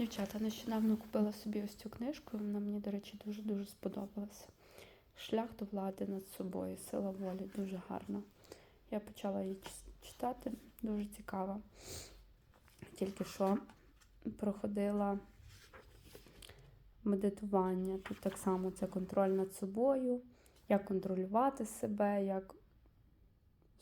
Дівчата, нещодавно купила собі ось цю книжку, і вона мені, до речі, дуже-дуже сподобалася. Шлях до влади над собою, сила волі, дуже гарна. Я почала її читати, дуже цікава. Тільки що проходила медитування. Тут так само це контроль над собою, як контролювати себе, як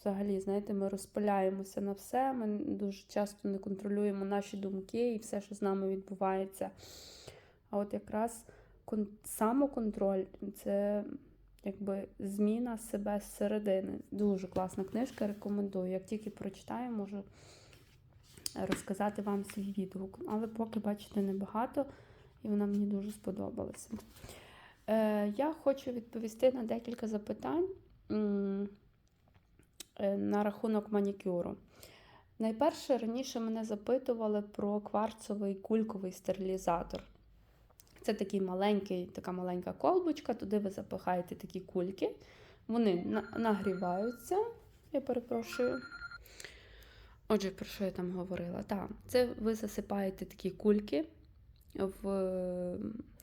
взагалі, знаєте, ми розпиляємося на все. Ми дуже часто не контролюємо наші думки і все, що з нами відбувається. А от якраз кон- самоконтроль це якби зміна себе зсередини. Дуже класна книжка, рекомендую. Як тільки прочитаю, можу розказати вам свій відгук. Але поки, бачите, небагато, і вона мені дуже сподобалася. Е, я хочу відповісти на декілька запитань на рахунок манікюру. Найперше, раніше мене запитували про кварцовий кульковий стерилізатор. Це такий маленький, така маленька колбочка, туди ви запихаєте такі кульки. Вони на- нагріваються. Я перепрошую. Отже, про що я там говорила? Так, це ви засипаєте такі кульки в,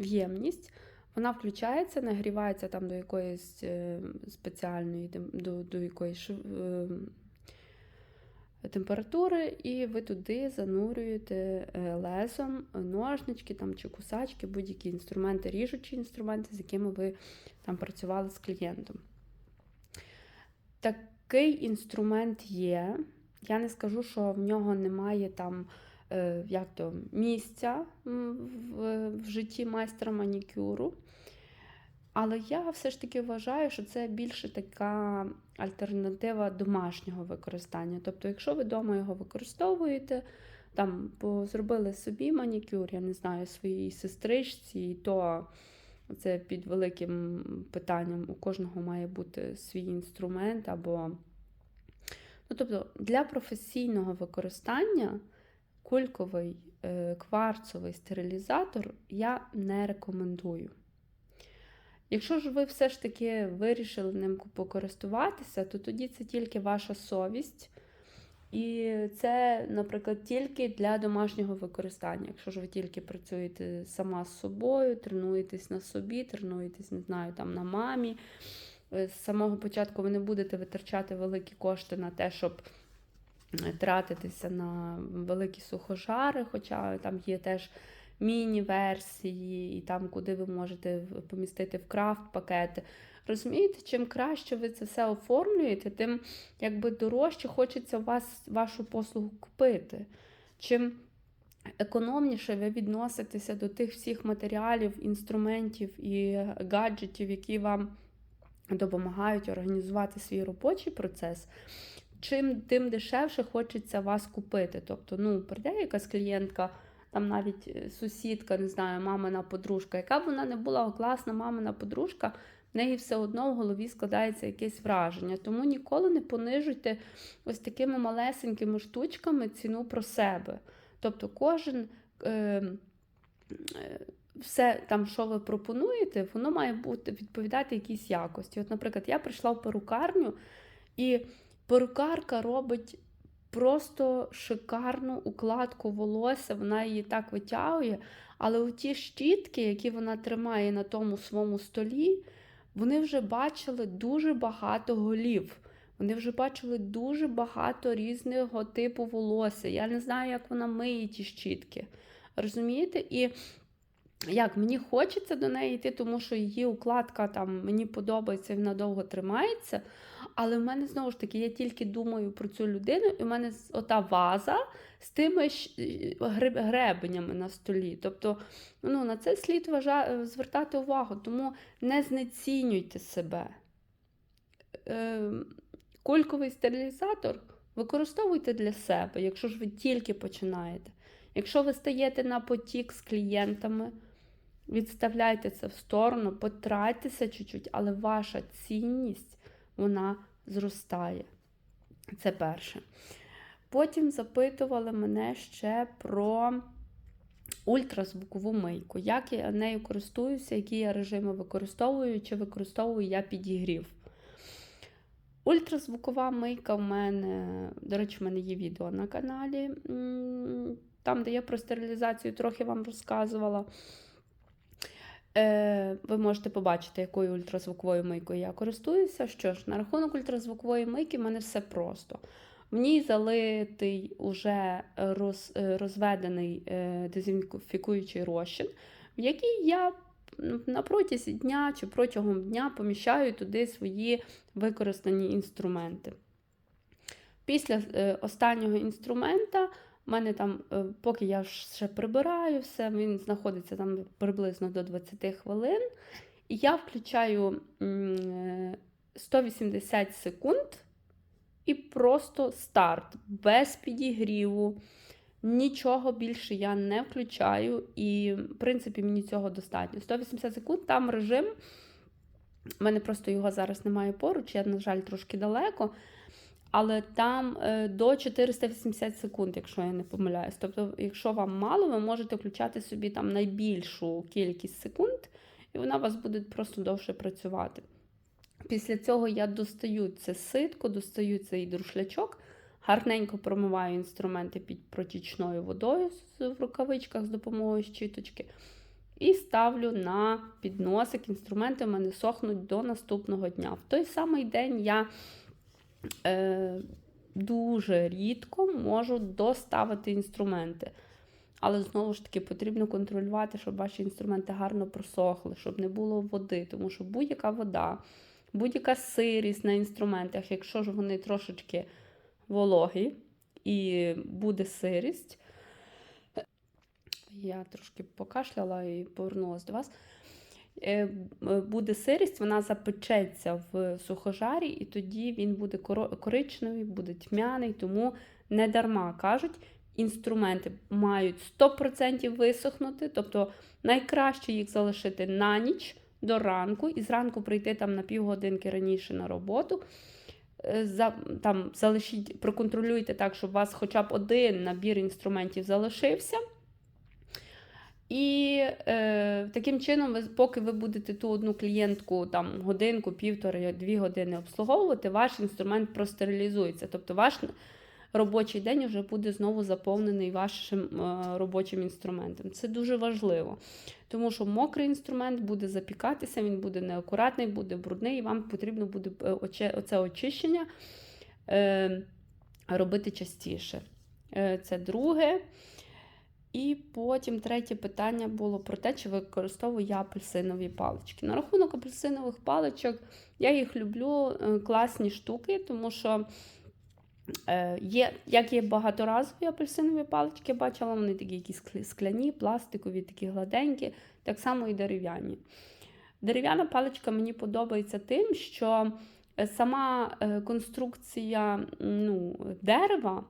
в ємність. Вона включається, нагрівається там до якоїсь е, спеціальної до, до якоїсь е, температури, і ви туди занурюєте е, лезом ножнички там, чи кусачки, будь-які інструменти, ріжучі інструменти, з якими ви там працювали з клієнтом. Такий інструмент є. Я не скажу, що в нього немає там як то, місця в, в житті майстра манікюру. Але я все ж таки вважаю, що це більше така альтернатива домашнього використання. Тобто, якщо ви вдома його використовуєте, там по- зробили собі манікюр, я не знаю, своїй сестричці, і то це під великим питанням. У кожного має бути свій інструмент або. Ну, тобто, для професійного використання кульковий е, кварцовий стерилізатор я не рекомендую. Якщо ж ви все ж таки вирішили ним покористуватися, то тоді це тільки ваша совість. І це, наприклад, тільки для домашнього використання. Якщо ж ви тільки працюєте сама з собою, тренуєтесь на собі, тренуєтесь, не знаю, там на мамі. Е, З самого початку ви не будете витрачати великі кошти на те, щоб е, тратитися на великі сухожари, хоча там є теж міні-версії, і там, куди ви можете помістити в крафт пакети. Розумієте, чим краще ви це все оформлюєте, тим якби дорожче хочеться вас, вашу послугу купити. Чим економніше ви відноситеся до тих всіх матеріалів, інструментів і гаджетів, які вам допомагають організувати свій робочий процес, чим тим дешевше хочеться вас купити. Тобто, ну, прийде якась клієнтка, там навіть е, сусідка, не знаю, мамина подружка, яка б вона не була класна мамина подружка, в неї все одно в голові складається якесь враження. Тому ніколи не понижуйте ось такими малесенькими штучками ціну про себе. Тобто кожен. Е, е, все там, що ви пропонуєте, воно має бути відповідати якійсь якості. От, наприклад, я прийшла в перукарню, і перукарка робить просто шикарну укладку волосся, вона її так витягує. Але ті щітки, які вона тримає на тому своєму столі, вони вже бачили дуже багато голів. Вони вже бачили дуже багато різного типу волосся. Я не знаю, як вона миє ті щітки. Розумієте? І як мені хочеться до неї йти, тому що її укладка там мені подобається, вона довго тримається. Але в мене знову ж таки, я тільки думаю про цю людину, і в мене ота ваза з тими щ- гребенями на столі. Тобто ну, на це слід вважа... звертати увагу, тому не знецінюйте себе. Е, кульковий стерилізатор використовуйте для себе, якщо ж ви тільки починаєте. Якщо ви стаєте на потік з клієнтами, відставляйте це в сторону, потратьтеся чуть-чуть, але ваша цінність вона зростає. Це перше. Потім запитували мене ще про ультразвукову мийку. Як я нею користуюся, які я режими використовую, чи використовую я підігрів. Ультразвукова мийка в мене, до речі, в мене є відео на каналі. там, де я про стерилізацію трохи вам розказувала. Е, ви можете побачити, якою ультразвуковою мийкою я користуюся. Що ж, на рахунок ультразвукової мийки в мене все просто. В ній залитий уже роз, е, розведений е, дезінфікуючий розчин, в який я на протязі дня чи протягом дня поміщаю туди свої використані інструменти. Після останнього інструмента у мене там, е, поки я ще прибираю все, він знаходиться там приблизно до 20 хвилин. І я включаю е, 180 секунд і просто старт без підігріву. Нічого більше я не включаю, і, в принципі, мені цього достатньо. 180 секунд там режим. У мене просто його зараз немає поруч, я, на жаль, трошки далеко. Але там е, до 480 секунд, якщо я не помиляюсь. Тобто, якщо вам мало, ви можете включати собі там найбільшу кількість секунд, і вона у вас буде просто довше працювати. Після цього я достаю це ситко, достаю цей друшлячок, гарненько промиваю інструменти під протічною водою в рукавичках з допомогою щіточки. І ставлю на підносик. Інструменти в мене сохнуть до наступного дня. В той самий день я е, дуже рідко можу доставити інструменти. Але знову ж таки потрібно контролювати, щоб ваші інструменти гарно просохли, щоб не було води, тому що будь-яка вода, будь-яка сирість на інструментах, якщо ж вони трошечки вологі і буде сирість, я трошки покашляла і повернулася до вас. Е, буде сирість, вона запечеться в сухожарі, і тоді він буде коричневий, буде тьмяний, тому не дарма кажуть, інструменти мають 100% висохнути, тобто найкраще їх залишити на ніч до ранку, і зранку прийти там на півгодинки раніше на роботу. Е, там, залишіть, Проконтролюйте так, щоб у вас хоча б один набір інструментів залишився. І е, таким чином, ви, поки ви будете ту одну клієнтку там годинку, півтори, дві години обслуговувати, ваш інструмент простерилізується. Тобто ваш робочий день вже буде знову заповнений вашим е, робочим інструментом. Це дуже важливо, тому що мокрий інструмент буде запікатися, він буде неакуратний, буде брудний, і вам потрібно буде е, оце очищення е, робити частіше. Е, Це друге. І потім третє питання було про те, чи використовую я апельсинові палички. На рахунок апельсинових паличок, я їх люблю е, класні штуки, тому що е, є, як є багаторазові апельсинові палички, бачила, вони такі якісь скляні, пластикові, такі гладенькі, так само і дерев'яні. Дерев'яна паличка мені подобається тим, що е, сама конструкція ну, дерева.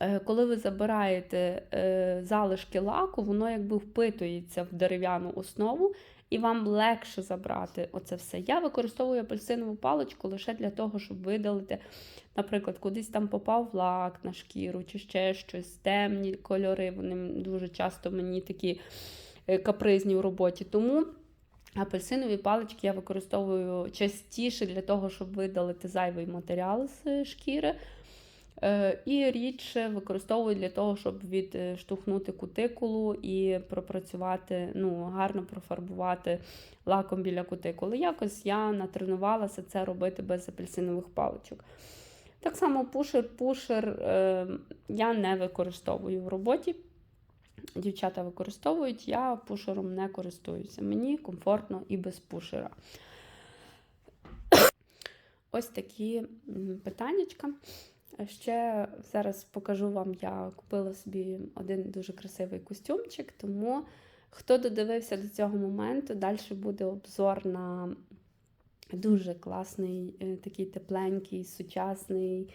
Е, коли ви забираєте е, залишки лаку, воно якби впитується в дерев'яну основу, і вам легше забрати оце все. Я використовую апельсинову паличку лише для того, щоб видалити, наприклад, кудись там попав лак на шкіру, чи ще щось, темні кольори. Вони дуже часто мені такі е, капризні в роботі. Тому. Апельсинові палички я використовую частіше для того, щоб видалити зайвий матеріал з шкіри. Е, і рідше використовую для того, щоб відштовхнути кутикулу і пропрацювати, ну, гарно профарбувати лаком біля кутикули. Якось я натренувалася це робити без апельсинових паличок. Так само пушер-пушер е, я не використовую в роботі. Дівчата використовують, я пушером не користуюся. Мені комфортно і без пушера. Ось такі питаннячка. Ще зараз покажу вам, я купила собі один дуже красивий костюмчик, тому хто додивився до цього моменту, далі буде обзор на дуже класний, е, такий тепленький, сучасний,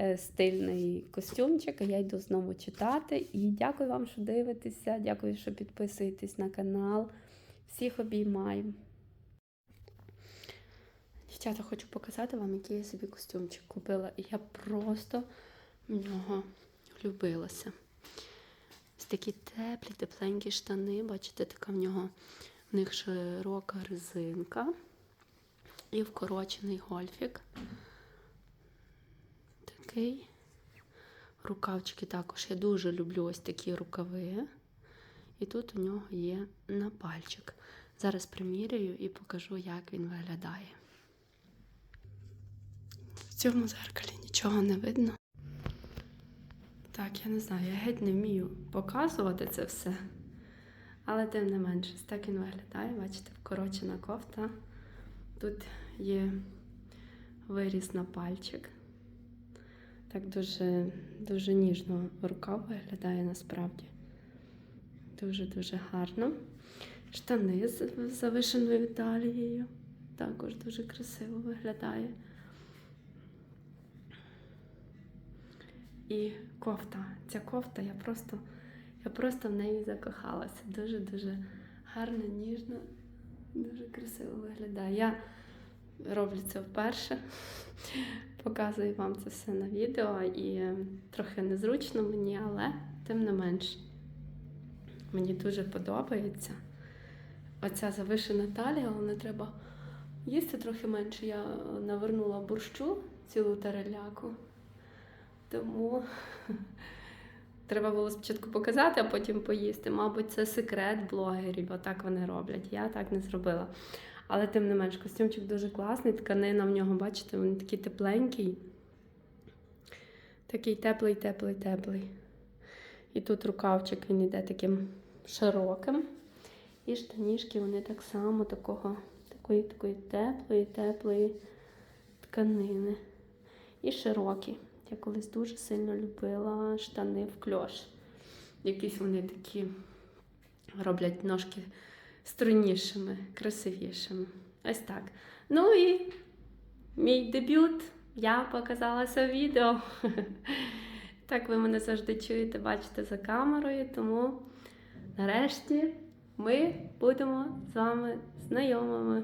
е, стильний костюмчик. Я йду знову читати. І дякую вам, що дивитеся. Дякую, що підписуєтесь на канал. Всіх обіймаю. Дівчата, хочу показати вам, який я собі костюмчик купила. І я просто в нього влюбилася. Ось такі теплі, тепленькі штани. Бачите, така в нього в них широка резинка і вкорочений гольфік. Такий Рукавчики також. Я дуже люблю ось такі рукави. І тут у нього є на пальчик. Зараз приміряю і покажу, як він виглядає. Цьому зеркалі нічого не видно. Так, я не знаю, я геть не вмію показувати це все. Але тим не менше, так він виглядає. Бачите, вкорочена кофта. Тут є виріз на пальчик. Так дуже, дуже ніжно рукав виглядає насправді. Дуже-дуже гарно. Штани з завишеною талією. Також дуже красиво виглядає. І кофта. Ця кофта, я просто, я просто в неї закохалася. Дуже-дуже гарна, ніжна, дуже красиво виглядає. Я роблю це вперше. Показую вам це все на відео і е, трохи незручно мені, але тим не менш. Мені дуже подобається. Оця завишена талія, але треба їсти трохи менше. Я навернула борщу цілу тареляку. Тому треба було спочатку показати, а потім поїсти. Мабуть, це секрет блогерів, отак вони роблять. Я так не зробила. Але тим не менш, костюмчик дуже класний, тканина в нього, бачите, він такий тепленький. Такий теплий, теплий, теплий. І тут рукавчик він йде таким широким. І штанішки вони так само такого, такої, такої теплої, теплої тканини. І широкі. Я колись дуже сильно любила штани в кльош. Якісь вони такі роблять ножки струннішими, красивішими. Ось так. Ну і мій дебют. Я показалася в відео. Так ви мене завжди чуєте, бачите за камерою, тому нарешті ми будемо з вами знайомими.